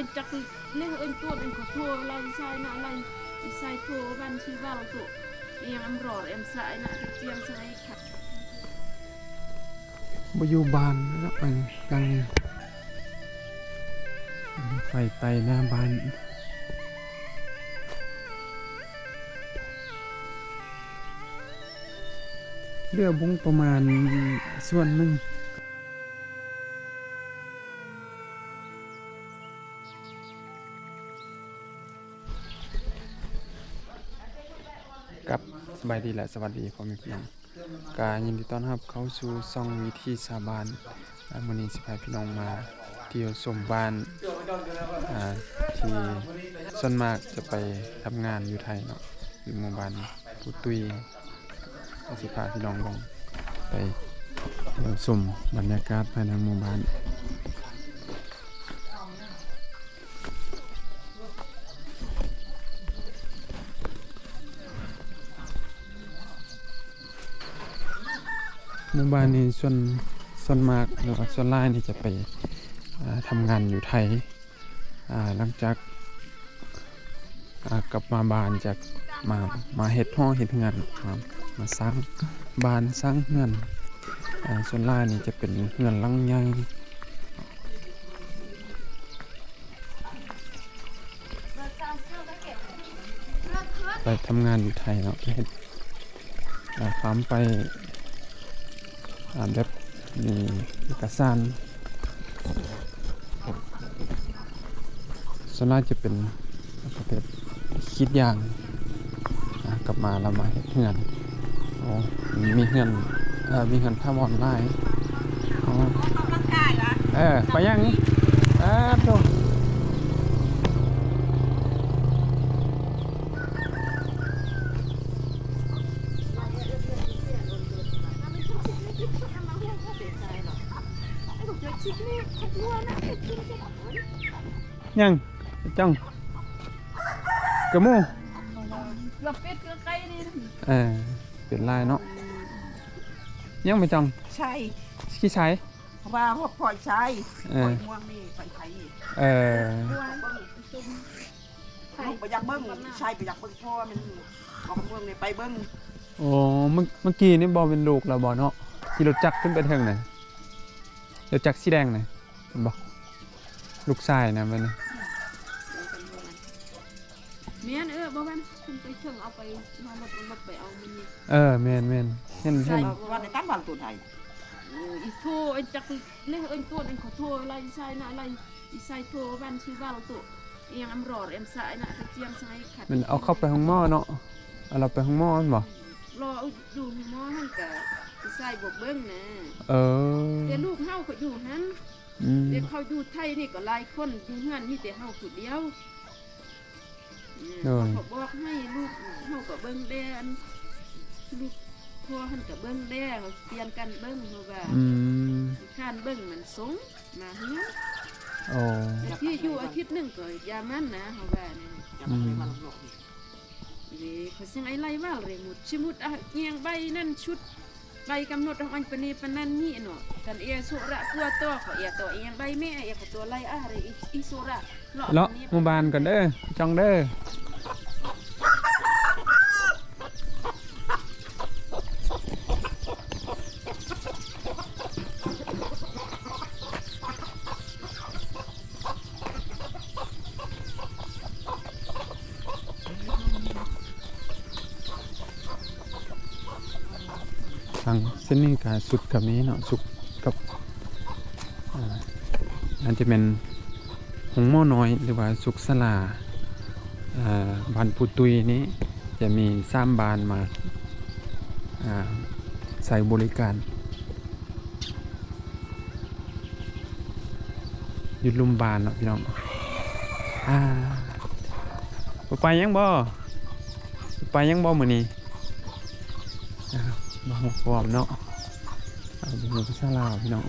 anh chắc nên anh tuột anh có thua lại sai nè lại sai thua ban chi vào tụ em em rõ em sai nè cái chiang sai khát บอยู่บ้านแล้วไปกลางนี้ไฟไตหน้าบ้านเรือบุ้งประมาณส่วนหนึ่ง สบายดีและสวัสดีพ่อแม่พี่น้องกายินดีต้อนรับเข้าสู่ซ่องวิธีสาบานและมื้อนี้สิพาพี่น้องมาเที่ยวชมบ้านอ่าที่ส่วนมากจะไปทำงานอยู่ไทยเนาะอยู่หมู่บ้านปุตุยสิพาพี่น้องลงไปเที่ยวชมบรรยากาศภายในหมู่บ้าน บ้านนี้ส่วนส่วนมากหรือว่าส่วนหลายนี่จะไปอ่าทำงานอยู่ไทยหลังจากกลับมาบ้านจากมามาเฮ็ดห้องเฮ็ดงานมามาสร้างบ้านสร้างเรือนส่วนหลายนี่จะเป็นเรือนลังใหญ่ไปทำงานอยู่ไทยเนาะไปเฮ็ดอ่าฟาร์มไป แบบมีเอกสารส่วนมากจะเป็นประเภทคิดอย่างอ่ากลับมาเรามาเฮ็ดเฮือนโอ้มีเฮือนเอ่อมีเฮือนภาพออนไลน์อ๋อเออไปยังนี่เออโยังจังกระมู lập biết cứ cây đi เออเป็นลายเนาะยังไม่จังใช่ขี้ใช้ว่าพวกพลอยใช้เอพลออยม่วงนี่ไปใช้เออลูกไปอยากเบิ้งใช่ไปอยากเบิ้งพ่อมันเอาม่วงนี่ไปเบิ้งโอ้เมื่อเมื่อกี้นี่บอเป็นลูกแล้วบอเนาะขี่รถจักรขึ้นไปเทิงน่ะรถจักรสีแดงน่ะเห็นบ่ลูกชายนะมันน่ะ miền ơ bao ban không tới chừng ao ไปมาหมดหมดไปเอามันนี่เออแม่นแม่นเห็นเห็น วันในตั้งวันตัวไทยอีโทอันจักเนี่ยอันตัวอันขอโทษอะไรใช่นะอะไรอีใส่โทบ้านชื่อว่าเราตัวเอียงอำรอดเอ็มสายนะตะเจียงสายขัดมันเอาเข้าไปห้องหม้อเนาะเอาเราไปห้องหม้อมันบ่รออยู่หม้อหันกะใส่บวกเบิ้งนะเออแต่ลูกเฮาเขาอยู่หันอืมเด็กเขาอยู่ไทยนี่ก็หลายคนอยู่เฮือนมีแต่เฮาผู้เดียว เขาบอกให้ลูกเฮาก็เบิ้งแดนลูกพ่อหันก็เบิ้งแดเขาเปลี่ยนกันเบิ้งเพราะว่าอืมข้านเบิ้งมันสงมาเฮือนโอ้แต่ที่อยู่อาทิตย์หนึงก็ยามันนะเขาว่านี่จะมาให้วันหลอกเว้เขาสิงไอ้ไรว่าเลยหมดชิมุดอะเงียงใบนั่นชุด ใบกำหนดของอันปนีปนันนี่เนาะกันเอสุระตัวตัวเขาเอตัวเอียงใบแม่เอเขาตัวไรอะอะไรอีสุระเลาะมุบานกันเด้อจังเด้อ ทางเสุดกับนี้เนาะสุดกับอันจะเป็นหงหม้อน้อยหรือว่าสุกสลาอ่าบานปุตุยนี้จะมีสามบานมาาใส่บริการอยุดลุมบานเนาะพี่น้องอ่าไปยังบ่ไปยังบ่มื้อนี้มาหกกรอบเนาะ เอาไปหมูพิซซ่าลาวพี่น้อง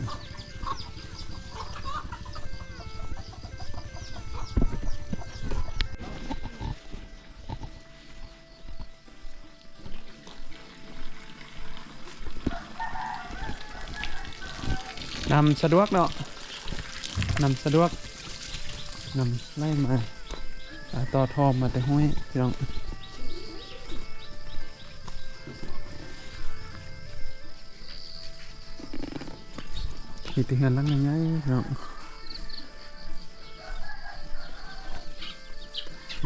นำสะดวกเนาะนำสะดวกนำไล่มาต่อทอมมาแต่ห้อยพี่น้อง มีแต่เฮือนหลังใหญ่ๆพี่น้อง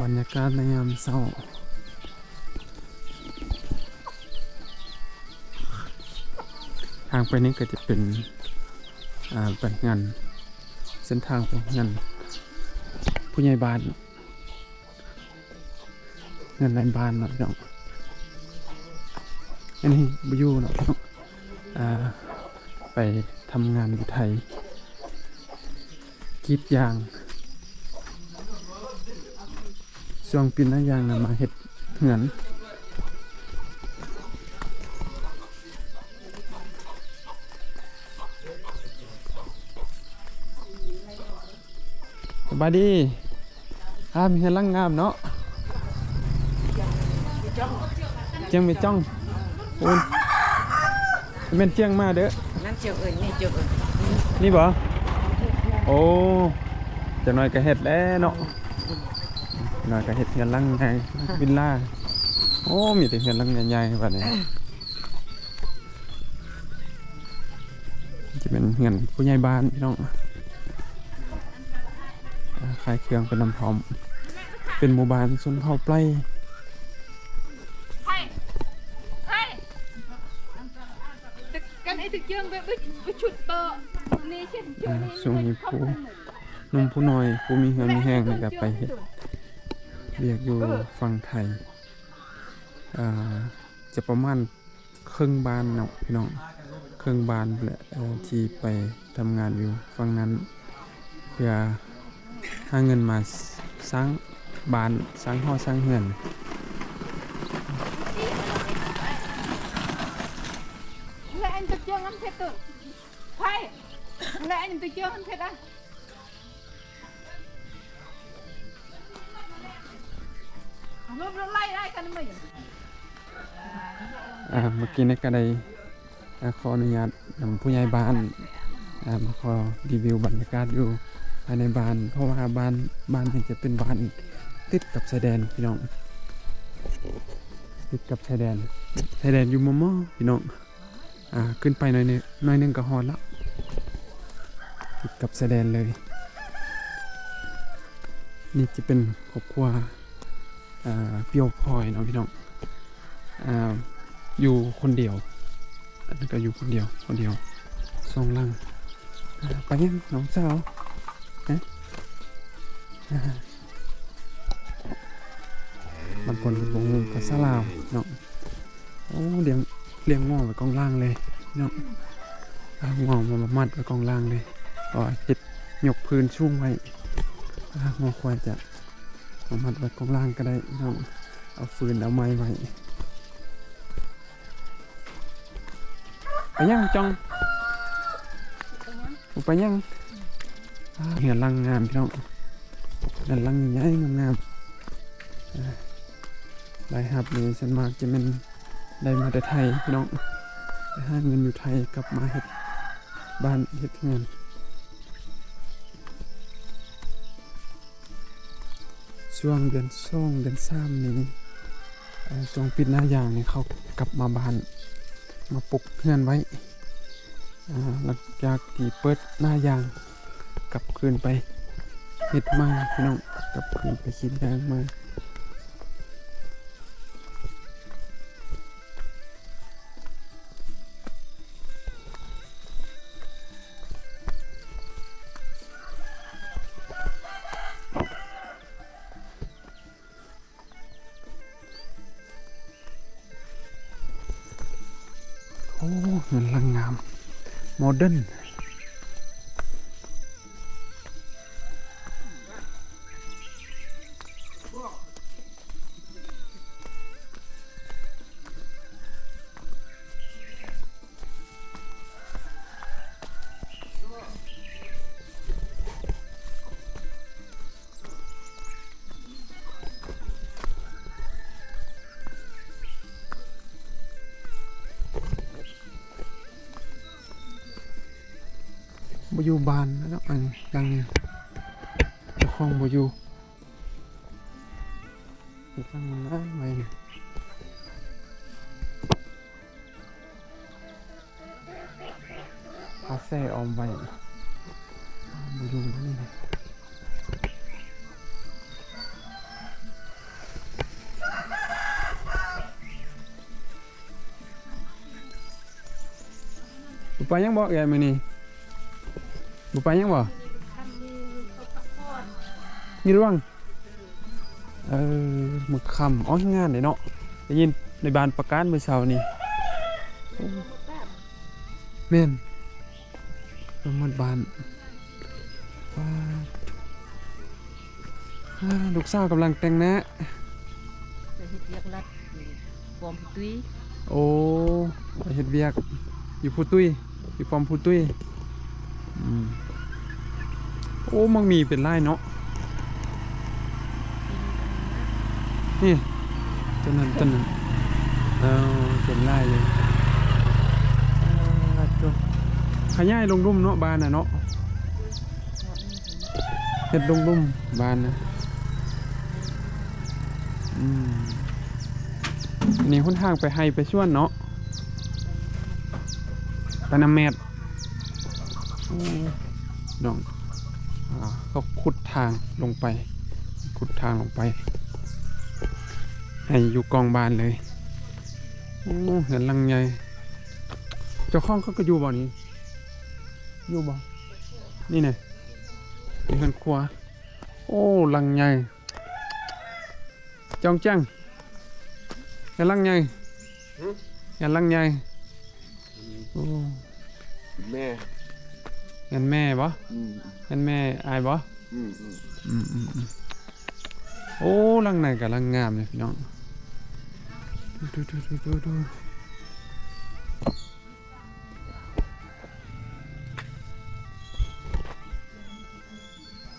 บรรยากาศในยามเช้าทางไปนี้ก็จะเป็นอ่าเป็นงานเส้นทางเป็นงานผู้ใหญ่บ้านเงานในบ้านเนาะพี่น้องอันนี้บอยูเนาะพี่น้องอ่า ไปทำงานอยู่ไทยกีดยางช่วงปีหน้ายางนะมาเห็ดเหงนสบายดีอามีเฮือนลังงามเนาะเจียงไม่จ้องอุ่ นเป็นเจียงมาเด้อนั่นเจียวเอิญนี่เจียวเอิญนี่บ่โอ้จะน้อยก็เฮ็ดแล้วเนาะจะน้อยก็เฮ็ดเฮือนลังใหญ่วิลล่าโอ้มีแต่เฮือนลังใหญ่ๆบัดนี้จะเป็นเฮือนผู้ใหญ่บ้านพี่น้องอ่าขายเครื่องเป็นน้ำพร้อม เป็นหมู่บ้านชนเผ่าไพร่ กันไอ้ตึกเจิงไปไปไปชุดเตอนี่เช่นเจอนี่ช่วงนี้ผู้หนุ่มผู้น้อยผู้มีเหือมีแห้งนี่ก็ไปเฮ็ดเรียกอยู่ฝั่งไทยอ่าจะประมาณครึ่งบ้านเนาะพี่น้องครึ่งบ้านแหละเอ่อที่ไปทำงานอยู่ฝั่งนั้น เพื่อหาเงินมาสร้างบ้านสร้างห้อสร้างเฮือน ชรอะรวมไล่ได้กันมั้ยอ่าเมื่อกี้นี่ก็ได้อ่าขออนุญาตนำผู้ใหญ่บ้านอ่ามาขอรีวิวบรรยากาศอยู่ภายในบ้าน เพราะว่าบ้านบ้านนี้จะเป็นบ้านติดกับชายแดนพี่น้องติดกับชายแดนชายแดนอยู่มอมอพี่น้อง อ่าขึ้นไปหน่อยหนึงหน่อยนึงก็ฮอดล้วติดกับชายแดนเลย นี่จะเป็นครอบครัวเปียวพลอยเนาะพี่น้องออยู่คนเดียว อันนั้นก็อยู่คนเดียว คนเดียวสองลังอ่าไปยังน้องสาวฮะบางคนบอกว่าภาษาลาวเนาะโอ้เลี้ยง เลี้ยงงอไว้กองล่างเลยเนาะเอาง้อมามัดไว้กองล่างเลยก็เห็ดยกพื้นชุ่มไว้อ่างอควรจะมามัดไว้กองล่างก็ได้เนาะเอาฟืนเอาไม้ไว้ไปยังจองไปยังอ่าเห็นลังงามพี่น้องด้านลังใหญ่งามๆอ่าได้ครับนี่ฉันมากจะเป็น ได้มาแต่ไทยพี่น้องไปหาเงินอยู่ไทยกลับมาเฮ็ดบ้านเฮ็ดเงินช่วงเดือนสองเดือนสามนี่ช่วงปิดหน้ายางนี่เขากลับมาบ้าน มาปลุกเพื่อนไว้อ่าหลังจากที่เปิดหน้ายางกลับคืนไปเฮ็ดมาพี่น้องกลับคืนไปคิดยางมา โอ้เงินลังงามโมเดิร์น บอยู่บ้านแล้วเนาะอันนี้ลังนี้เจ้าของบ่อยู่อีกครั้งหนึงนะไว้นี่พาแซ่ออมไว้บ่อยู่แล้วนี่นะบุไปยังบ่แกมื้อนี้ บุไปยังบ่มีร่วงเออมึกคำอ๋องานเลยเนาะได้ยินในบานประกาศเมื่อเช้านี่แม่นเป็นหมดบานว้าอ่าลูกสาวกำลังแต่งหน้าจะเฮ็ดเรียกรัดปอมตุ้ยโอ้ไปเฮ็ดเวียก อยู่ผู้ตุ้ยอยู่ปอมผู้ตุ้ยอืม โอ้มังมีเป็นไร่เนาะนี่ต้นนั้นต้นนั้นเอาเป็นไร่เลยอ่าตัวขยายลงรุ่มเนาะบานน่ะเนาะเฮ็ดลงรุ่มบานนะอืมอันนี้ค่อนข้างไปให้ไปช่วนเนาะไปน้ำแมดโอ้ดองอ่าเขาขุดทางลงไป ขุดทางลงไป ให้อยู่กองบานเลยโอ้เห็นลังใหญ่เจ้าของเขาก็อยู่บ่อนี้ อยู่บ่นี่ไงนี่เป็นครัว โอ้ลังใหญ่จองจังเห็นลังใหญ่เห็นลังใหญ่โอ้แม่ เห็นแม่บ่อืมเห็นแม่อายบ่อืมอืมอืมอืมอืมโอ้ลังไหนกับลังงามเลยพี่น้องดูดูดูดูดู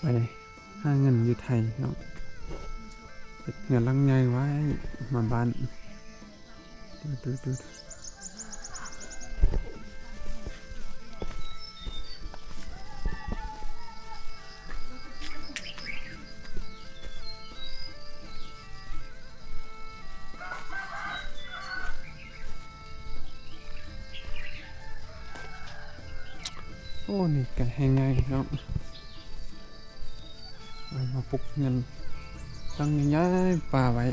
ไปหาเงินอยู่ไทยพี่น้องเฮ็ดเงินลังใหญ่ไว้มาบ้านดูดูดู ดูโอ้นี่ไก่แห้งไงพี่น้องเอามาปลุกเงินตั้งใหญ่ๆป่าไว้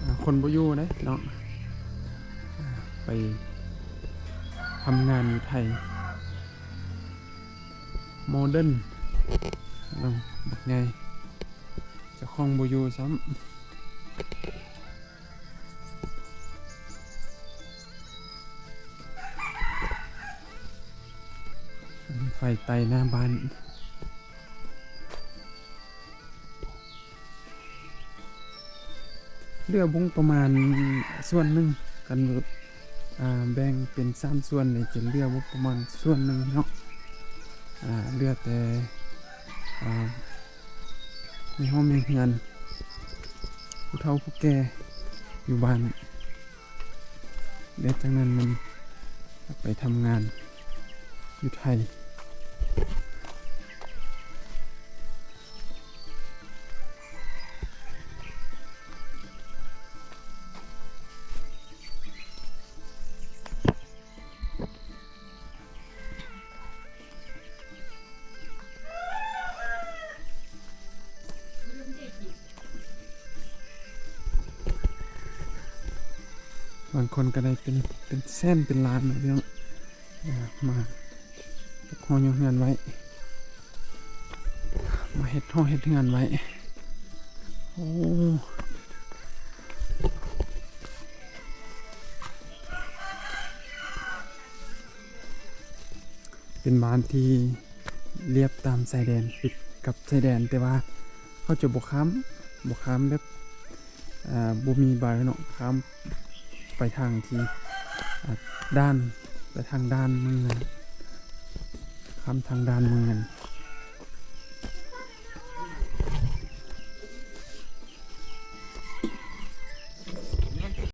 อ่าคนบ่อยู่นะพี่น้องอ่าไปทำงานอยู่ไทยโมเดิร์นลองบักไงเจะคล้าของบ่อยู่ซ้ำ ไฟไตหน้าบ้านเรือบุ้งประมาณส่วนหนึ่งกันแบ่งเป็นสามส่วนเลยจะเรือบุ้งประมาณส่วนหนึ่งเนาะเรือแต่อ่าในห้องมีเงินผู้เฒ่าผู้แก่อยู่บ้านเดี๋ยวจากนั้นมันไปทำงานอยู่ไทย บางคนก็ได้เป็นเป็นเส้นเป็นล้านนะพี่น้องมา ตกหอยงานไว้ มาเฮ็ดห้องเฮ็ดงานไว้ โอ้เป็นบ้านที่เรียบตามชายแดนติดกับชายแดนแต่ว่าเขาจะบกค้ำบกค้ำแบบบ่มีใบเนาะค้ำไปทางที่ด้านไปทางด้านเมือง ข้ามทางด้านเมือ